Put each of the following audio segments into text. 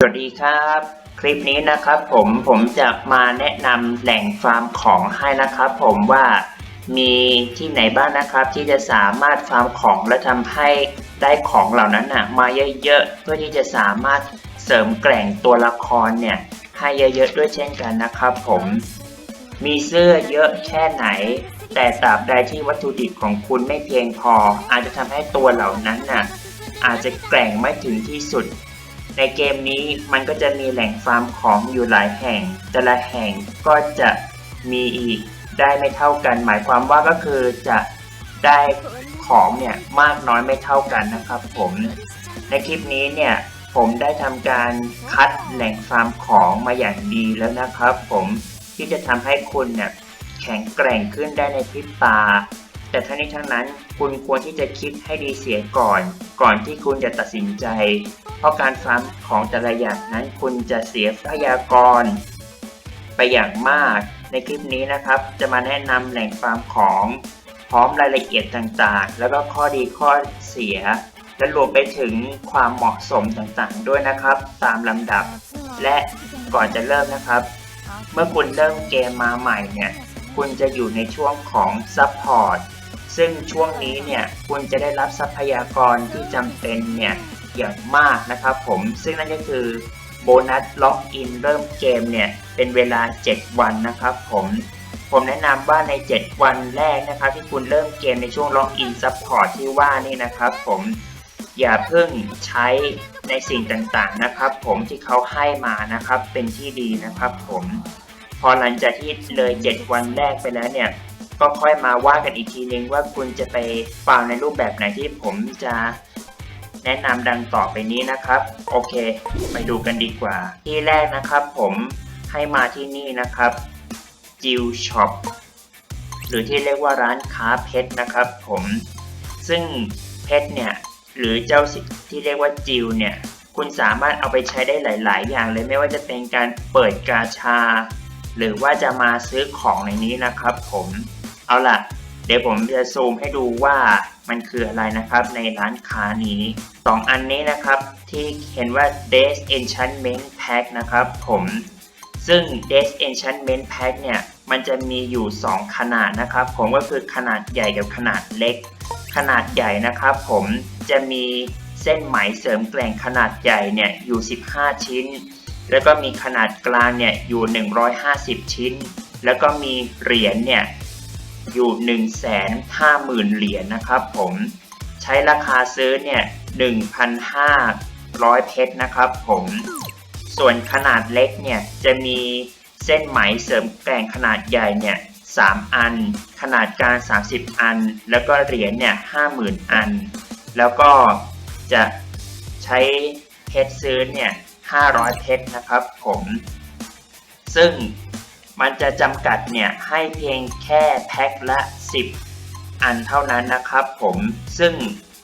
สวัสดีครับ คลิปนี้นะครับผมผมจะมาแนะนำแหล่งฟาร์มของให้นะครับผมว่ามีที่ไหนบ้างนะครับ ที่จะสามารถฟาร์มของและทำให้ได้ของเหล่านั้นนะมาเยอะๆเพื่อที่จะสามารถเสริมแกร่งตัวละครเนี่ยให้เยอะๆด้วยเช่นกันนะครับผมมีเสื้อเยอะแค่ไหน แต่ตราบใดที่วัตถุดิบของคุณไม่เพียงพอ อาจจะทำให้ตัวเหล่านั้นน่ะอาจจะแกร่งไม่ถึงที่สุด ในเกมนี้มันก็จะมีแหล่งฟาร์มของอยู่หลายแห่ง แต่ละแห่งก็จะมีอีกได้ไม่เท่ากัน หมายความว่าก็คือจะได้ของเนี่ยมากน้อยไม่เท่ากันนะครับผมในคลิปนี้เนี่ยผมได้ทำการคัดแหล่งฟาร์มของมาอย่างดีแล้วนะครับ ผมที่จะทำให้คุณเนี่ยแข็งแกร่งขึ้นได้ในพริบตา แต่ทั้งนี้ทั้งนั้นคุณควรที่จะคิดให้ดีเสียก่อน ก่อนที่คุณจะตัดสินใจ เพราะการฟาร์มของแต่ละอย่างนั้นคุณจะเสียทรัพยากร ไปอย่างมากในคลิปนี้นะครับ จะมาแนะนำแหล่งฟาร์มของพร้อมรายละเอียดต่างๆ แล้วก็ข้อดีข้อเสีย และรวมไปถึงความเหมาะสมต่างๆ ด้วยนะครับ ตามลำดับ และก่อนจะเริ่มนะครับ เมื่อคุณเริ่มเกมมาใหม่เนี่ย คุณจะอยู่ในช่วงของซัพพอร์ต ซึ่งช่วงนี้เนี่ยคุณจะได้รับทรัพยากรที่จำเป็นเนี่ยอย่างมากนะครับผมซึ่งนั่นก็คือโบนัสล็อกอินเริ่มเกมเนี่ยเป็นเวลา 7 วันนะครับผมผมแนะนำว่าใน 7 วันแรกนะครับที่คุณเริ่มเกมในช่วงล็อกอินซัพพอร์ตที่ว่านี่นะครับผมอย่าเพิ่งใช้ในสิ่งต่างๆนะครับ ผมที่เขาให้มานะครับเป็นที่ดีนะครับ ผมพอหลังจากที่เลย 7 วันแรกไปแล้วเนี่ย ก็ค่อยมาว่ากันอีกทีนึงว่าคุณจะไปฟาร์มในรูปแบบไหนที่ผมจะแนะนำดังต่อไปนี้นะครับ โอเค ไปดูกันดีกว่า ที่แรกนะครับผมให้มาที่นี่นะครับจิวช็อปหรือที่เรียกว่าร้านค้าเพชรนะครับ ผม ซึ่งเพชรเนี่ยหรือเจ้าสิที่เรียกว่าจิวเนี่ยคุณสามารถเอาไปใช้ได้หลาย ๆ อย่างเลยไม่ว่าจะเป็นการเปิดกาชา หรือว่าจะมาซื้อของในนี้นะครับ ผม เอาล่ะ เดี๋ยวผมจะซูมให้ดูว่ามันคืออะไรนะครับในร้านค้านี้สองอันนี้นะครับที่เห็นว่า Days Enchantment Pack นะครับผม ซึ่ง Days Enchantment Pack เนี่ยมันจะมีอยู่ 2 ขนาดนะครับ ผมก็คือขนาดใหญ่กับขนาดเล็ก ขนาดใหญ่นะครับ ผมจะมีเส้นไหมเสริมแกร่งขนาดใหญ่เนี่ยอยู่ 15 ชิ้น แล้วก็มีขนาดกลางเนี่ยอยู่ 150 ชิ้น แล้วก็มีเหรียญเนี่ย อยู่1 5 0 0 0 0เหรียญนะครับผมใช้ราคาซื้อเนี่ย1,500เพชรนะครับผมส่วนขนาดเล็กเนี่ยจะมีเส้นไหมเสริมแกร่งขนาดใหญ่เนี่ย3อัน ขนาดกลาง30 อัน แล้วก็เหรียญเนี่ย50,000อัน แล้วก็จะใช้เพชรซื้อเนี่ย500 เพชรนะครับผม ซึ่ง มันจะจำกัดเนี่ยให้เพียงแค่แพ็คละ 10 อันเท่านั้นนะครับผมซึ่ง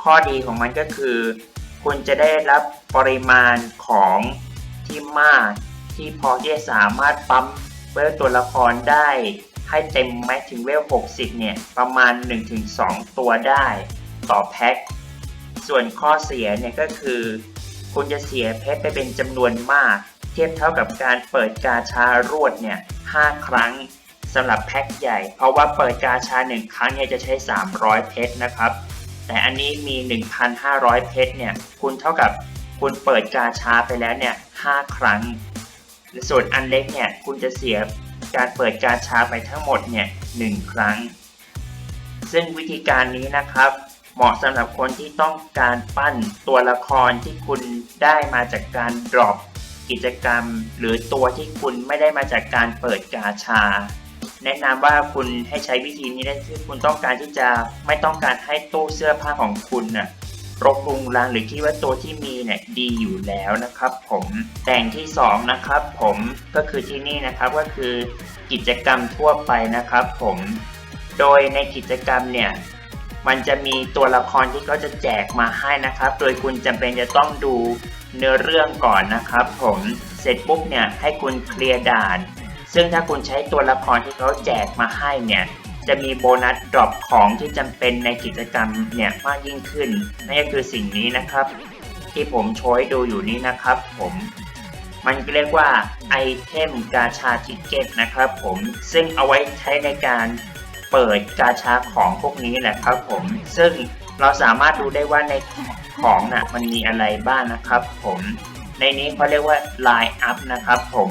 ข้อดีของมันก็คือ คุณจะได้รับปริมาณของที่มากที่พอที่จะสามารถปั๊มเวลตัวละครได้ให้เต็มแม็กถึงเวล 60 เนี่ย ประมาณ 1-2 ตัวได้ต่อแพ็ค ส่วนข้อเสียเนี่ยก็คือ คุณจะเสียเพชรไปเป็นจำนวนมาก เทียบเท่ากับการเปิดกาชารวดเนี่ย5ครั้งสำหรับแพ็คใหญ่ เพราะว่าเปิดกาชา 1 ครั้งเนี่ยจะใช้ 300 เพชรนะครับ แต่อันนี้มี 1,500 เพชรเนี่ยคุณเท่ากับคุณเปิดกาชาไปแล้วเนี่ย5ครั้ง ส่วนอันเล็กเนี่ยคุณจะเสียการเปิดกาชาไปทั้งหมดเนี่ย1ครั้ง ซึ่งวิธีการนี้นะครับ เหมาะสำหรับคนที่ต้องการปั้นตัวละครที่คุณได้มาจากการดรอป กิจกรรม หรือตัวที่คุณไม่ได้มาจากการเปิดกาชา แนะนำว่าคุณให้ใช้วิธีนี้ได้ที่คุณต้องการที่จะไม่ต้องการให้ตู้เสื้อผ้าของคุณน่ะรกรุงรังหรือคิดว่าตัวที่มีเนี่ยดีอยู่แล้วนะครับ ผมแต่งที่สองนะครับ ผมก็คือที่นี่นะครับก็คือกิจกรรมทั่วไปนะครับ ผม โดยในกิจกรรมเนี่ยมันจะมีตัวละครที่เขาจะแจกมาให้นะครับ โดยคุณจำเป็นจะต้องดู เนื้อเรื่องก่อนนะครับผมเสร็จปุ๊บเนี่ยให้คุณเคลียร์ด่าน ซึ่งถ้าคุณใช้ตัวละครที่เขาแจกมาให้เนี่ยจะมีโบนัสดรอปของที่จำเป็นในกิจกรรมเนี่ยมากยิ่งขึ้นนั่นก็คือสิ่งนี้นะครับ ที่ผมโชว์ให้ดูอยู่นี้นะครับ ผมมันเรียกว่าไอเทมกาชาทิเก็ตนะครับผมซึ่งเอาไว้ใช้ในการ เปิดกาชาของพวกนี้แหละครับผม ซึ่งเราสามารถดูได้ว่าในของน่ะมันมีอะไรบ้างนะครับผมในนี้เขาเรียกว่า line up นะครับผม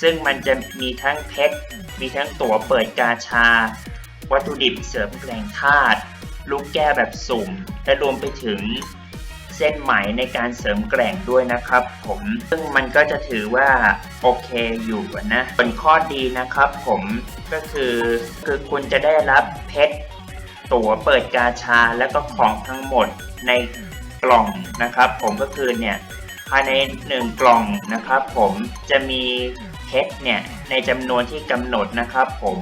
ซึ่งมันจะมีทั้งเพชร มีทั้งตั๋วเปิดกาชา วัตถุดิบเสริมแกร่งธาตุลูกแก้แบบสุ่ม และรวมไปถึง เส้นไหมในการเสริมแกร่งด้วยนะครับ ผมซึ่งมันก็จะถือว่าโอเคอยู่นะส่วนข้อดีนะครับผมก็คือคือคุณจะได้รับเพชรตั๋วเปิดกาชาและก็ของทั้งหมดในกล่องนะครับ ผมก็คือเนี่ยภายในหนึ่งกล่องนะครับ ผมจะมีเพชรเนี่ยในจำนวนที่กำหนดนะครับ ผม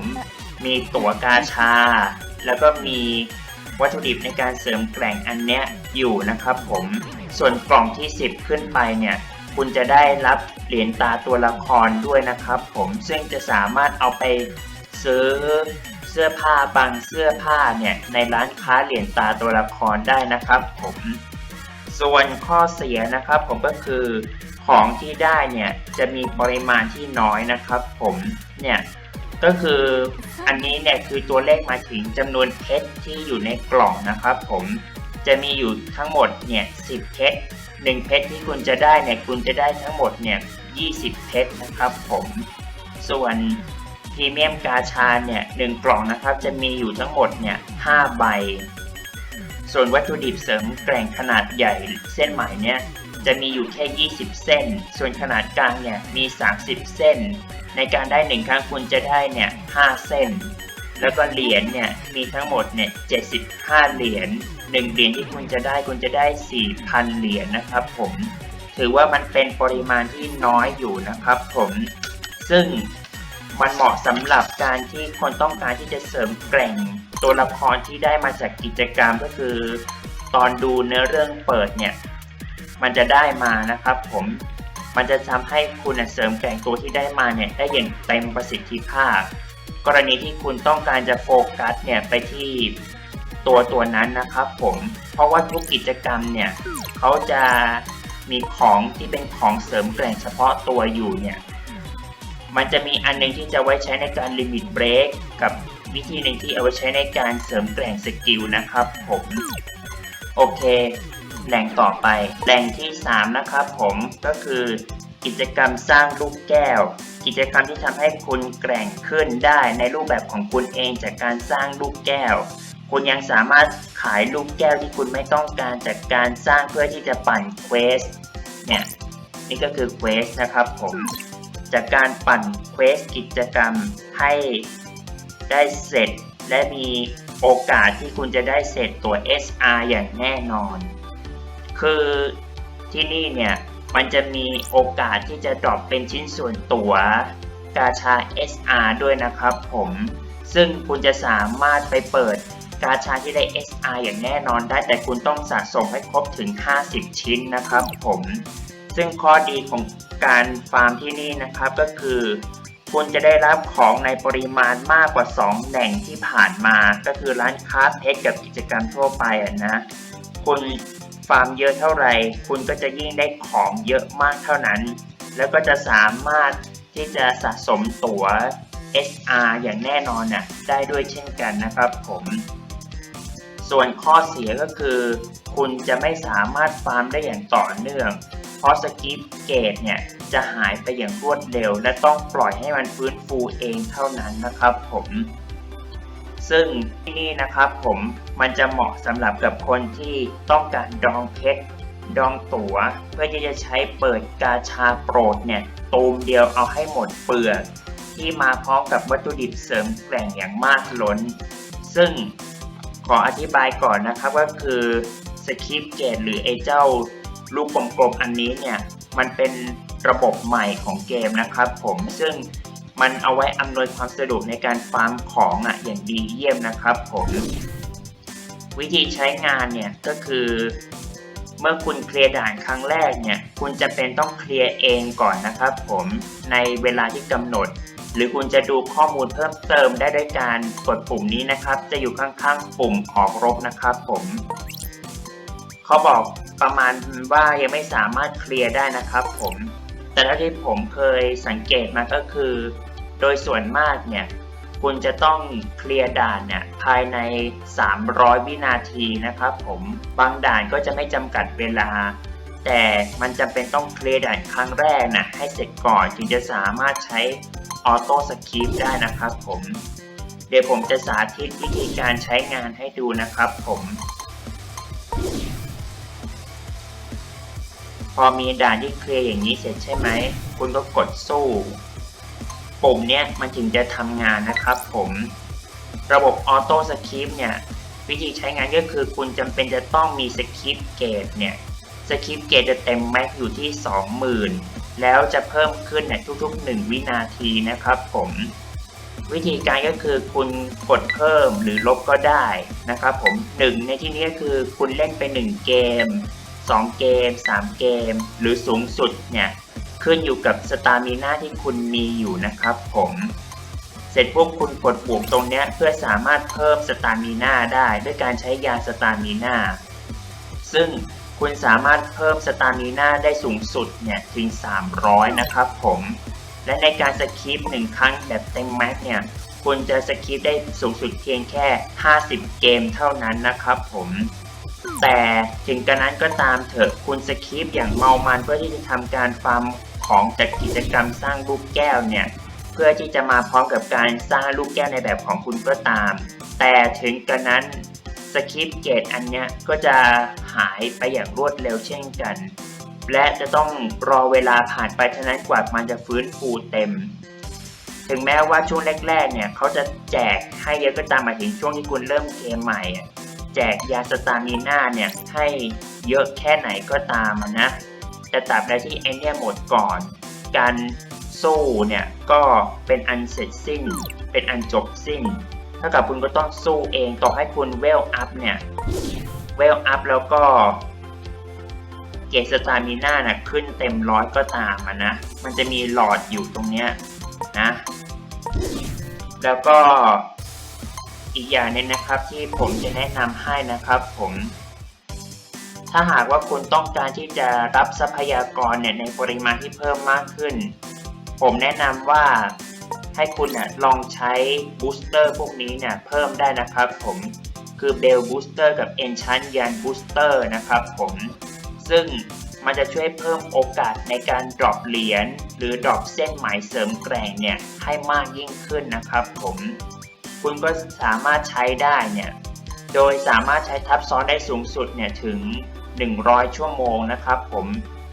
มีตั๋วกาชา แล้วก็มี วัตถุดิบในการเสริมแกร่งอันเนี้ยอยู่นะครับผม ส่วนกล่องที่ 10 ขึ้นไปเนี่ยคุณจะได้รับเหรียญตาตัวละครด้วยนะครับผมซึ่งจะสามารถเอาไปซื้อเสื้อผ้าบางเสื้อผ้าเนี่ยในร้านค้าเหรียญตาตัวละครได้นะครับผมส่วนข้อเสียนะครับผมก็คือของที่ได้เนี่ยจะมีปริมาณที่น้อยนะครับผมเนี่ย ก็คืออันนี้เนี่ยคือตัวเลขมาถึงจำนวนเพชรที่อยู่ในกล่องนะครับผมจะมีอยู่ทั้งหมดเนี่ย10เพชร1เพชรที่คุณจะได้เนี่ยคุณจะได้ทั้งหมดเนี่ย20เพชรนะครับผมส่วนพรีเมียมกาชาเนี่ยหนึ่งกล่องนะครับจะมีอยู่ทั้งหมดเนี่ย5ใบ ส่วนวัตถุดิบเสริมแกร่งขนาดใหญ่เส้นไหมเนี่ยจะมีอยู่แค่ 20 เส้น ส่วนขนาดกลางเนี่ยมี 30 เส้น ในการได้หนึ่งครั้งคุณจะได้เนี่ย5เส้น แล้วก็เหรียญเนี่ยมีทั้งหมดเนี่ย75 เหรียญ1เหรียญที่คุณจะได้คุณจะได้ 4,000 เหรียญนะครับผมถือว่ามันเป็นปริมาณที่น้อยอยู่นะครับผมซึ่งมันเหมาะสำหรับการที่คนต้องการที่จะเสริมแกร่งตัวละครที่ได้มาจากกิจกรรมก็คือ ตอนดูเนื้อเรื่องเปิดเนี่ย มันจะได้มานะครับผม มันจะทำให้คุณเสริมแกร่งตัวที่ได้มาเนี่ยได้อย่างเต็มประสิทธิภาพ กรณีที่คุณต้องการจะโฟกัสเนี่ยไปที่ตัวตัวนั้นนะครับผมเพราะว่าทุกกิจกรรมเนี่ยเขาจะมีของที่เป็นของเสริมแกร่งเฉพาะตัวอยู่เนี่ยมันจะมีอันหนึงที่จะไว้ใช้ในการลิมิตเบรกกับวิธีหนึ่งที่เอาไว้ใช้ในการเสริมแกร่งสกิลนะครับผมโอเค แหล่งต่อไป แหล่งที่ 3 นะครับผมก็คือกิจกรรมสร้างลูกแก้ว กิจกรรมที่ทำให้คุณแกร่งขึ้นได้ในรูปแบบของคุณเองจากการสร้างลูกแก้ว คุณยังสามารถขายลูกแก้วที่คุณไม่ต้องการจากการสร้างเพื่อที่จะปั่นเควสเนี่ยนี่ก็คือเควสนะครับผม จากการปั่นเควสกิจกรรมให้ได้เสร็จ และมีโอกาสที่คุณจะได้เสร็จตัว SR อย่างแน่นอน คือที่นี่เนี่ย มันจะมีโอกาสที่จะดรอปเป็นชิ้นส่วนตัวกาชา SR ด้วยนะครับผมซึ่งคุณจะสามารถไปเปิดกาชาที่ได้ SR อย่างแน่นอนได้ แต่คุณต้องสะสมให้ครบถึง 50 ชิ้นนะครับผม ซึ่งข้อดีของการฟาร์มที่นี่นะครับก็คือ คุณจะได้รับของในปริมาณมากกว่า 2 แหล่งที่ผ่านมา ก็คือร้านค้าเพชรกับกิจกรรมทั่วไปนะ คุณ ฟาร์มเยอะเท่าไหร่ คุณก็จะยิ่งได้ของเยอะมากเท่านั้น แล้วก็จะสามารถที่จะสะสมตั๋ว SR อย่างแน่นอนน่ะได้ด้วยเช่นกันนะครับผม ส่วนข้อเสียก็คือ คุณจะไม่สามารถฟาร์มได้อย่างต่อเนื่อง เพราะสกิปเกตเนี่ยจะหายไปอย่างรวดเร็ว และต้องปล่อยให้มันฟื้นฟูเองเท่านั้นนะครับผม ซึ่งที่นี่นะครับผมมันจะเหมาะสำหรับกับคนที่ต้องการดองเพชรดองตั๋ว เพื่อที่จะใช้เปิดกาชาโปรดเนี่ยตูมเดียวเอาให้หมดเปลือกที่มาพร้อมกับวัตถุดิบเสริมแกร่งอย่างมากล้น ซึ่งขออธิบายก่อนนะครับก็คือสคริปเกตหรือไอเจ้าลูกกลมๆอันนี้เนี่ยมันเป็นระบบใหม่ของเกมนะครับผมซึ่ง มันเอาไว้อำนวยความสะดวกในการฟาร์มของอะอย่างดีเยี่ยมนะครับผมวิธีใช้งานเนี่ยก็คือเมื่อคุณเคลียร์ด่านครั้งแรกเนี่ย คุณจะเป็นต้องเคลียร์เองก่อนนะครับผมในเวลาที่กำหนด หรือคุณจะดูข้อมูลเพิ่มเติมได้ด้วยการกดปุ่มนี้นะครับ จะอยู่ข้างๆ ปุ่มออกรบนะครับผมเขาบอกประมาณว่ายังไม่สามารถเคลียร์ได้นะครับผม แต่เท่าที่ผมเคยสังเกตมาก็คือ โดยส่วนมากเนี่ยคุณจะต้องเคลียร์ด่านเนี่ยภายใน 300 วินาทีนะครับผมบางด่านก็จะไม่จำกัดเวลา แต่มันจำเป็นต้องเคลียร์ด่านครั้งแรกนะให้เสร็จก่อนถึงจะสามารถใช้ออโต้สคริปได้นะครับผมเดี๋ยวผมจะสาธิตวิธีการใช้งานให้ดูนะครับผม พอมีด่านที่เคลียร์อย่างนี้เสร็จใช่ไหม คุณก็กดสู้ ปุ่มเนี้ยมันถึงจะทำงานนะครับผมระบบออโต้สคริปเนี่ยวิธีใช้งานก็คือคุณจำเป็นจะต้องมีสคริปเกตเนี่ยสคริปเกตจะเต็มแม็กอยู่ที่ 20,000 แล้วจะเพิ่มขึ้นในทุกๆ 1 วินาทีนะครับผมวิธีการก็คือคุณกดเพิ่มหรือลบก็ได้นะครับผม1ในที่นี้ก็คือคุณเล่นไป 1 เกม 2 เกม 3 เกม หรือสูงสุดเนี่ย ขึ้นอยู่กับสตามิน่าที่คุณมีอยู่นะครับผม เสร็จปุ๊บคุณกดปุ่มตรงนี้เพื่อสามารถเพิ่มสตามิน่าได้ด้วยการใช้ยาสตามิน่าซึ่งคุณสามารถเพิ่มสตามิน่าได้สูงสุดเนี่ยถึง 300 นะครับผม และในการสคริปหนึ่งครั้งแบบเต็มแม็กเนี่ยคุณจะสคริปได้สูงสุดเพียงแค่ 50 เกมเท่านั้นนะครับผมแต่ถึงกระนั้นก็ตามเถอะคุณสคริปอย่างเมามันเพื่อที่จะทำการฟาร์ม ของจากกิจกรรมสร้างลูกแก้วเนี่ยเพื่อที่จะมาพร้อมกับการสร้างลูกแก้วในแบบของคุณก็ตาม แต่ถึงกระนั้นสคริปต์เกตอันเนี้ยก็จะหายไปอย่างรวดเร็วเช่นกัน และจะต้องรอเวลาผ่านไปเท่านั้นกว่ามันจะฟื้นฟูเต็ม ถึงแม้ว่าช่วงแรกๆเนี่ยเขาจะแจกให้เยอะก็ตามมาถึงช่วงที่คุณเริ่มเกมใหม่แจกยาสตามิน่าเนี่ยให้เยอะแค่ไหนก็ตามนะ แต่ตราบใดที่ไอเนี่ยหมดก่อน การสู้เนี่ยก็เป็นอันเสร็จสิ้น เป็นอันจบสิ้น เท่ากับคุณก็ต้องสู้เองต่อให้คุณเวลอัพเนี่ยเวลอัพแล้วก็เกรดสตามิน่านะขึ้นเต็มร้อยก็ตามนะ มันจะมีหลอดอยู่ตรงเนี้ยนะ แล้วก็อีกอย่างหนึงนะครับที่ผมจะแนะนำให้นะครับผม ถ้าหากว่าคุณต้องการที่จะรับทรัพยากรเนี่ยในปริมาณที่เพิ่มมากขึ้น ผมแนะนำว่าให้คุณน่ะลองใช้บูสเตอร์พวกนี้เนี่ยเพิ่มได้นะครับผมคือเบลบูสเตอร์กับ Enchant ยันบูสเตอร์นะครับผมซึ่งมันจะช่วยเพิ่มโอกาสในการดรอปเหรียญหรือดรอปเส้นไหมเสริมแกร่งเนี่ยให้มากยิ่งขึ้นนะครับผม คุณก็สามารถใช้ได้เนี่ย โดยสามารถใช้ทับซ้อนได้สูงสุดเนี่ยถึง 100 ชั่วโมงนะครับผม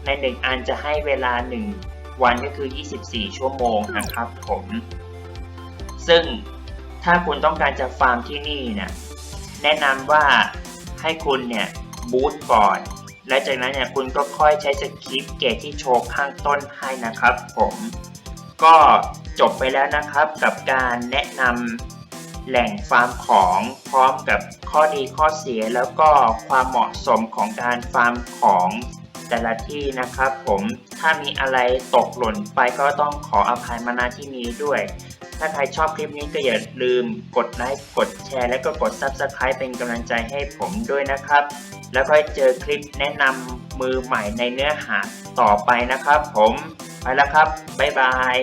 ใน 1 อันจะให้เวลา 1 วันก็คือ 24 ชั่วโมงนะครับผม ซึ่งถ้าคุณต้องการจะฟาร์มที่นี่เนี่ยแนะนำว่าให้คุณเนี่ยบูตก่อน และจากนั้นเนี่ยคุณก็ค่อยใช้สคริปต์เกตที่โชว์ข้างต้นให้นะครับผม ก็จบไปแล้วนะครับกับการแนะนำ แหล่งฟาร์มของพร้อมกับข้อดีข้อเสียแล้วก็ความเหมาะสมของการฟาร์มของแต่ละที่นะครับผมถ้ามีอะไรตกหล่นไปก็ต้องขออภัยมาณที่นี้ด้วย ถ้าใครชอบคลิปนี้ก็อย่าลืมกดไลค์กดแชร์ และก็กด Subscribe เป็นกำลังใจให้ผมด้วยนะครับ แล้วก็เจอคลิปแนะนำมือใหม่ในเนื้อหาต่อไปนะครับผม ไปแล้วครับ บ๊ายบาย